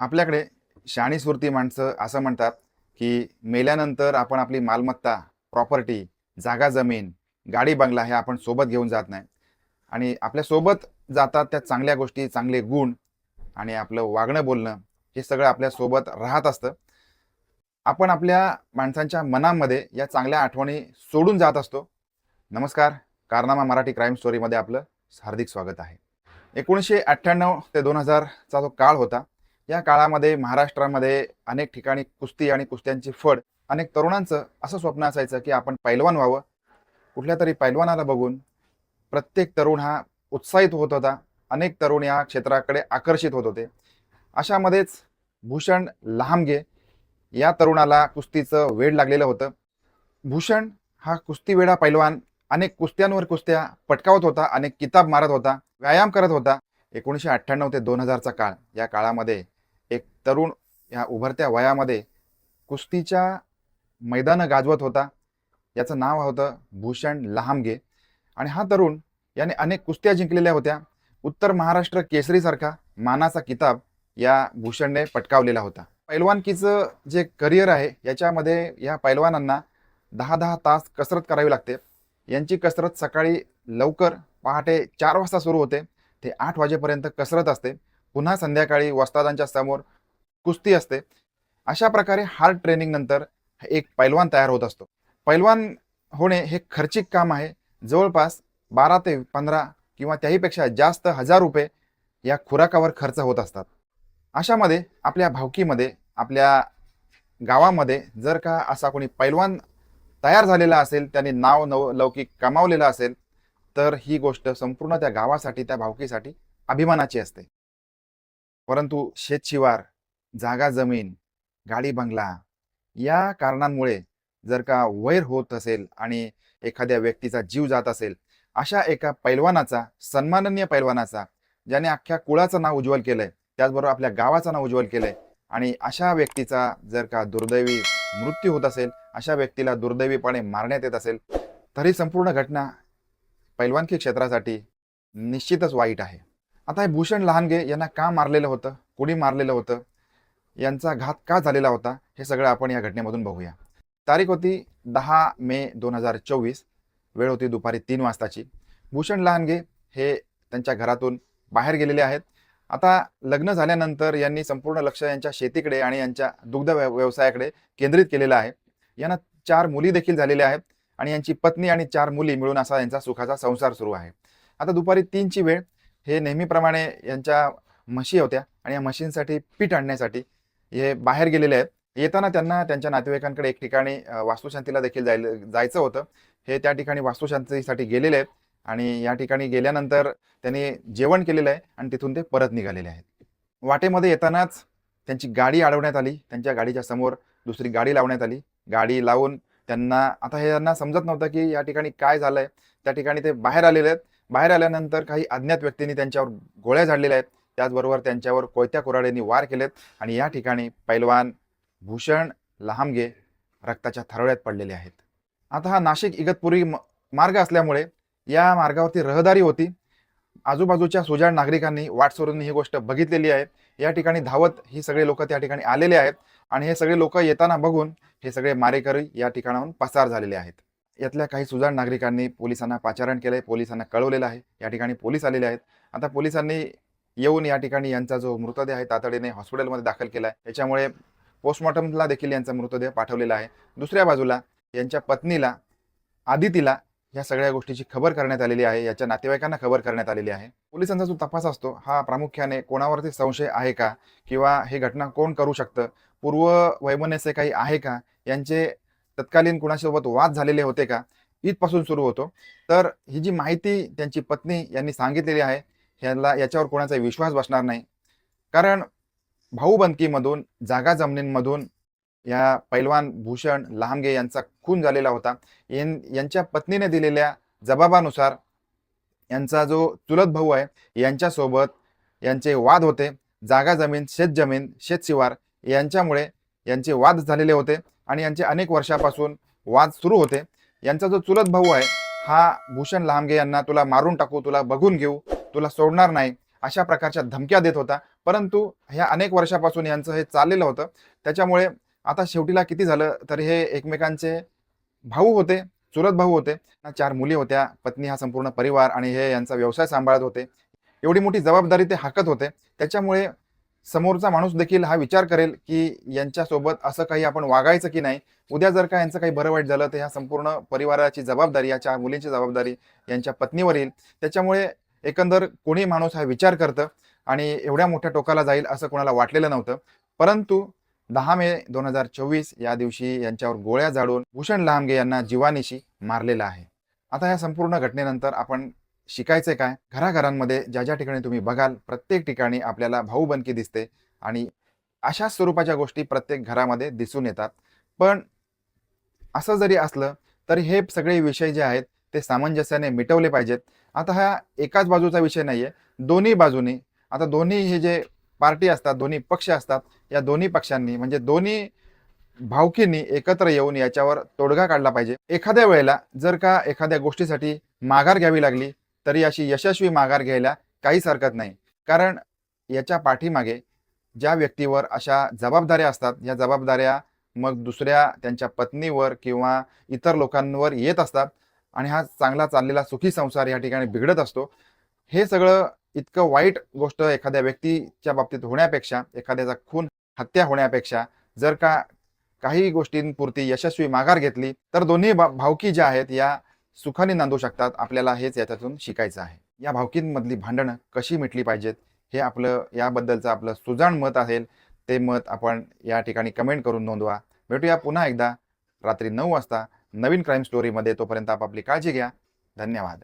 आपल्याकडे शाणी माणसं असं म्हणतात की मेल्यानंतर आपण आपली मालमत्ता प्रॉपर्टी जागा जमीन गाडी बंगला हे आपण सोबत घेऊन जात नाही. आणि आपल्यासोबत जातात त्या चांगल्या गोष्टी चांगले गुण आणि आपलं वागणं बोलणं हे सगळं आपल्यासोबत राहत असतं. आपण आपल्या माणसांच्या मनामध्ये या चांगल्या आठवणी सोडून जात असतो. नमस्कार कारनामा मराठी क्राईम स्टोरीमध्ये आपलं हार्दिक स्वागत आहे. एकोणीसशे अठ्ठ्याण्णव ते दोन हजारचा जो काळ होता या काळामध्ये महाराष्ट्रामध्ये अनेक ठिकाणी कुस्ती आणि कुस्त्यांची फड अनेक तरुणांचं असं स्वप्न असायचं की आपण पैलवान व्हावं. कुठल्या तरी पैलवानाला बघून प्रत्येक तरुण हा उत्साहित होत होता. अनेक तरुण या क्षेत्राकडे आकर्षित होत होते. अशामध्येच भूषण लहामगे या तरुणाला कुस्तीचं वेड लागलेलं होतं. भूषण हा कुस्तीवेडा पैलवान अनेक कुस्त्यांवर कुस्त्या पटकावत होता अनेक किताब मारत होता व्यायाम करत होता. एकोणीसशे अठ्ठ्याण्णव ते दोन हजारचा काळ या काळामध्ये एक तरुण या उभरत्या वयामध्ये कुस्तीच्या मैदानं गाजवत होता. याचं नाव होतं भूषण लहामगे. आणि हा तरुण याने अनेक कुस्त्या जिंकलेल्या होत्या. उत्तर महाराष्ट्र केसरीसारखा मानाचा किताब या भूषणने पटकावलेला होता. पैलवानकीचं जे करिअर आहे याच्यामध्ये या पैलवानांना दहा दहा तास कसरत करावी लागते. यांची कसरत सकाळी लवकर पहाटे चार वाजता सुरू होते. ते आठ वाजेपर्यंत कसरत असते. पुन्हा संध्याकाळी वस्तादांच्या समोर कुस्ती असते. अशा प्रकारे हार्ड ट्रेनिंग नंतर एक पैलवान तयार होत असतो. पैलवान होणे हे खर्चिक काम आहे. जवळपास बारा ते पंधरा किंवा त्याहीपेक्षा जास्त हजार रुपये या खुराकावर खर्च होत असतात. अशामध्ये आपल्या भावकीमध्ये आपल्या गावामध्ये जर का असा कोणी पैलवान तयार झालेला असेल त्याने नाव नव लौकिक कमावलेलं असेल तर ही गोष्ट संपूर्ण त्या गावासाठी त्या भावकीसाठी अभिमानाची असते. परंतु शेतशिवार जागा जमीन गाडी बंगला या कारणांमुळे जर का वैर होत असेल आणि एखाद्या व्यक्तीचा जीव जात असेल अशा एका पैलवानाचा सन्माननीय पैलवानाचा ज्याने अख्ख्या कुळाचं नाव उज्ज्वल केलंय त्याचबरोबर आपल्या गावाचं नाव उज्ज्वल केलंय आणि अशा व्यक्तीचा जर का दुर्दैवी मृत्यू होत असेल अशा व्यक्तीला दुर्दैवीपणे मारण्यात येत असेल तरी संपूर्ण घटना पैलवानकी क्षेत्रासाठी निश्चितच वाईट आहे. आता हे भूषण लहानगे यांना का मारलेलं होतं? कुणी मारलेलं होतं? यांचा घात का झालेला होता? हे सगळं आपण या घटनेमधून बघूया. तारीख होती दहा मे दोन हजार चोवीस. वेळ होती दुपारी तीन वाजताची. भूषण लहानगे हे त्यांच्या घरातून बाहेर गेलेले आहेत. आता लग्न झाल्यानंतर यांनी संपूर्ण लक्ष यांच्या शेतीकडे आणि यांच्या दुग्ध व्यव- व्यवसायाकडे केंद्रित केलेलं आहे. यांना चार मुली देखील झालेल्या आहेत आणि यांची पत्नी आणि चार मुली मिळून असा यांचा सुखाचा संसार सुरू आहे. आता दुपारी तीनची वेळ. हे नेहमीप्रमाणे यांच्या म्हशी होत्या आणि या म्हशींसाठी पीठ आणण्यासाठी हे बाहेर गेलेले आहेत. येताना त्यांना त्यांच्या नातेवाईकांकडे एक ठिकाणी वास्तुशांतीला देखील जायला जायचं होतं. हे त्या ठिकाणी वास्तुशांतीसाठी गेलेले आहेत आणि या ठिकाणी गेल्यानंतर त्यांनी जेवण केलेलं आहे आणि तिथून ते परत निघालेले आहेत. वाटेमध्ये येतानाच त्यांची गाडी अडवण्यात आली. त्यांच्या गाडीच्या समोर दुसरी गाडी लावण्यात आली. गाडी लावून त्यांना आता हे यांना समजत नव्हतं की या ठिकाणी काय झालंय. त्या ठिकाणी ते बाहेर आलेले आहेत. बाहेर आल्यानंतर काही अज्ञात व्यक्तींनी त्यांच्यावर गोळ्या झाडलेल्या आहेत. त्याचबरोबर त्यांच्यावर कोयत्या कुऱ्हाडींनी वार केलेत आणि या ठिकाणी पैलवान भूषण लहामगे रक्ताच्या थरोळ्यात पडलेले आहेत. आता हा नाशिक इगतपुरी म- मार्ग असल्यामुळे या मार्गावरती रहदारी होती. आजूबाजूच्या सुजाण नागरिकांनी वाटसोरूंनी ही गोष्ट बघितलेली आहे. या ठिकाणी धावत ही सगळे लोक त्या ठिकाणी आलेले आहेत आणि हे सगळे लोक येताना बघून हे सगळे मारेकरी या ठिकाणाहून पसार झालेले आहेत. यातल्या काही सुजाण नागरिकांनी पोलिसांना पाचारण केलं आहे पोलिसांना कळवलेलं आहे. या ठिकाणी पोलीस आलेले आहेत. आता पोलिसांनी येऊन या ठिकाणी यांचा जो मृतदेह आहे तातडीने हॉस्पिटलमध्ये दाखल केला आहे त्याच्यामुळे पोस्टमॉर्टमला देखील यांचा मृतदेह पाठवलेला आहे. दुसऱ्या बाजूला यांच्या पत्नीला आदितीला या सगळ्या गोष्टीची खबर करण्यात आलेली आहे. याच्या नातेवाईकांना खबर करण्यात आलेली आहे. पोलिसांचा जो तपास असतो हा प्रामुख्याने कोणावरती संशय आहे का? किंवा हे घटना कोण करू शकतं? पूर्व वैमनस्य काही आहे का? यांचे तत्कालीन कुणासोबत वाद झालेले होते का? इथपासून सुरू होतो. तर ही जी माहिती त्यांची पत्नी यांनी सांगितलेली आहे ह्याला याच्यावर कोणाचा विश्वास बसणार नाही. कारण भाऊबंदकीमधून जागा जमिनींमधून या पैलवान भूषण लहामगे यांचा खून झालेला होता. यां- यांच्या पत्नीने दिलेल्या जबाबानुसार यांचा जो चुलत भाऊ आहे यांच्यासोबत यांचे वाद होते. जागा जमीन शेतजमीन शेतशिवार यांच्यामुळे यांचे वाद झालेले होते. आणि यांचे अनेक वर्षापासून वाद सुरू होते. यांचा जो चुलत भाऊ आहे हा भूषण लहामगे यांना तुला मारून टाकू तुला बघून घेऊ तुला सोडणार नाही अशा प्रकारच्या धमक्या देत होता. परंतु ह्या अनेक वर्षापासून यांचं हे चाललेलं होतं. त्याच्यामुळे आता शेवटीला किती झालं तर हे एकमेकांचे भाऊ होते चुलत भाऊ होते. चार मुली होत्या पत्नी हा संपूर्ण परिवार आणि हे यांचा व्यवसाय सांभाळत होते. एवढी मोठी जबाबदारी ते हाकत होते. त्याच्यामुळे समोरचा माणूस देखील हा विचार करेल की यांच्यासोबत असं काही आपण वागायचं की नाही? उद्या जर का यांचं काही बरं वाईट झालं तर ह्या संपूर्ण परिवाराची जबाबदारी याच्या मुलींची जबाबदारी यांच्या पत्नीवर येईल. त्याच्यामुळे एकंदर कोणी माणूस हा विचार करतं आणि एवढ्या मोठ्या टोकाला जाईल असं कोणाला वाटलेलं नव्हतं. परंतु दहा मे दोन हजार चोवीस या दिवशी यांच्यावर गोळ्या जाळून भूषण लांबगे यांना जीवानिशी मारलेलं आहे. आता या संपूर्ण घटनेनंतर आपण शिकायचे काय? घराघरांमध्ये ज्या ज्या ठिकाणी तुम्ही बघाल प्रत्येक ठिकाणी आपल्याला भाऊबंदकी दिसते आणि अशा स्वरूपाच्या गोष्टी प्रत्येक घरामध्ये दिसून येतात. पण असं जरी असलं तरी हे सगळे विषय जे आहेत ते सामंजस्याने मिटवले पाहिजेत. आता हा एकाच बाजूचा विषय नाही आहे दोन्ही बाजूनी. आता दोन्ही हे जे पार्टी असतात दोन्ही पक्ष असतात या दोन्ही पक्षांनी म्हणजे दोन्ही भावकींनी एकत्र येऊन याच्यावर तोडगा काढला पाहिजे. एखाद्या वेळेला जर का एखाद्या गोष्टीसाठी माघार घ्यावी लागली तरी अशी यशस्वी माघार घ्यायला काहीच हरकत नाही. कारण याच्या पाठीमागे ज्या व्यक्तीवर अशा जबाबदाऱ्या असतात या जबाबदाऱ्या मग दुसऱ्या त्यांच्या पत्नीवर किंवा इतर लोकांवर येत असतात आणि हा चांगला चाललेला सुखी संसार या ठिकाणी बिघडत असतो. हे सगळं इतकं वाईट गोष्ट एखाद्या व्यक्तीच्या बाबतीत होण्यापेक्षा एखाद्याचा खून हत्या होण्यापेक्षा जर का काही गोष्टींपुरती यशस्वी माघार घेतली तर दोन्ही भा- भावकी ज्या आहेत या सुखाने नांदू शकतात. आपल्याला हेच याच्यातून शिकायचं आहे. या भावकींमधली भांडणं कशी मिटली पाहिजेत? हे आपलं याबद्दलचं आपलं सुजाण मत असेल ते मत आपण या ठिकाणी कमेंट करून नोंदवा. भेटूया पुन्हा एकदा. रात्री नऊ वाजता नवीन क्राईम स्टोरीमध्ये तोपर्यंत आपापली काळजी घ्या. धन्यवाद.